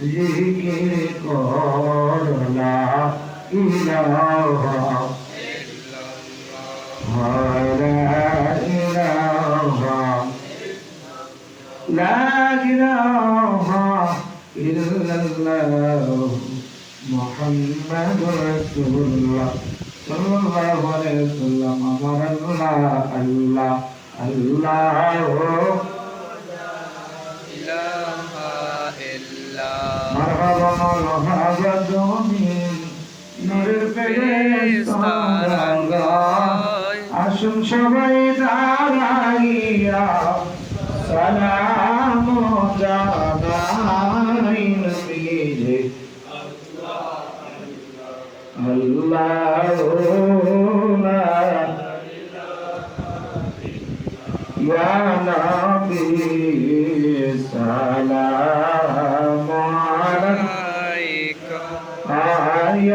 জিকির করলা ইলাহা। ইলাহা। লা ইলাহা ইল্লাল্লাহ মুহাম্মাদুর রাসূলুল্লাহ। সাল্লাল্লাহু আলাইহি ওয়াসাল্লাম। আমার আল্লাহ আল্লাহ আল্লাহ। জমিন নূরের ফেরেস্তারা আসুন সবাই দাঁড়াইয়া। সালাম জানাই নবীজে।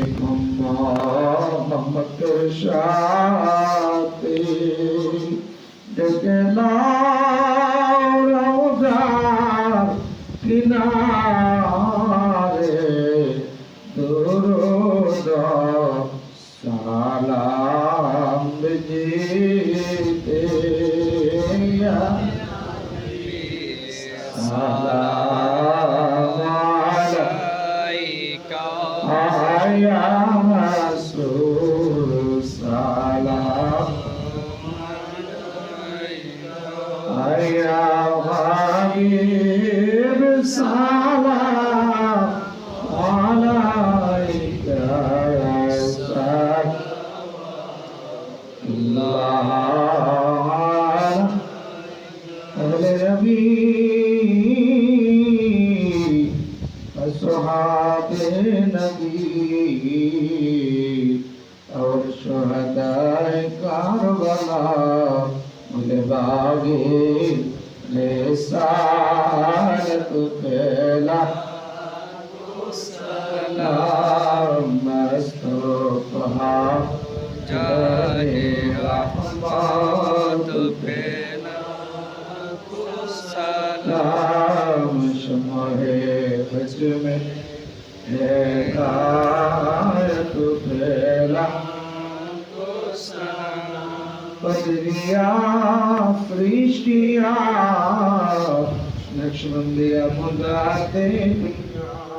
Krishna, Namah Krishna. ஐயா সোহাবে নবী और शहदाय कारबला मुझे बागे ले सारत शमहे बच में गायत फैला पदरिया पृष्ठिया नक्शबंदिया मुदाते हजरत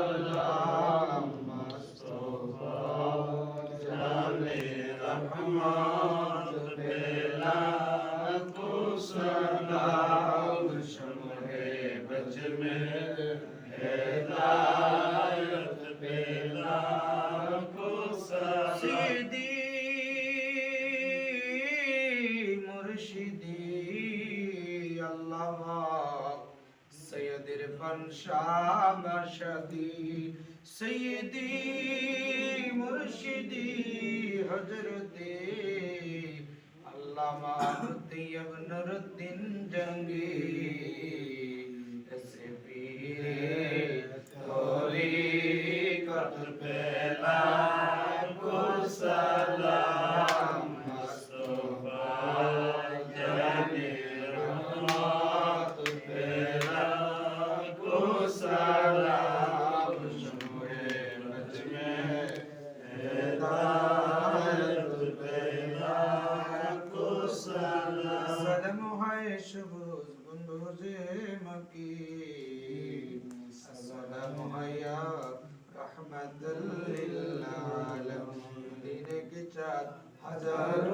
مرشدی سیدی مرشدی حضرتی علامہ ابن الدین جنگی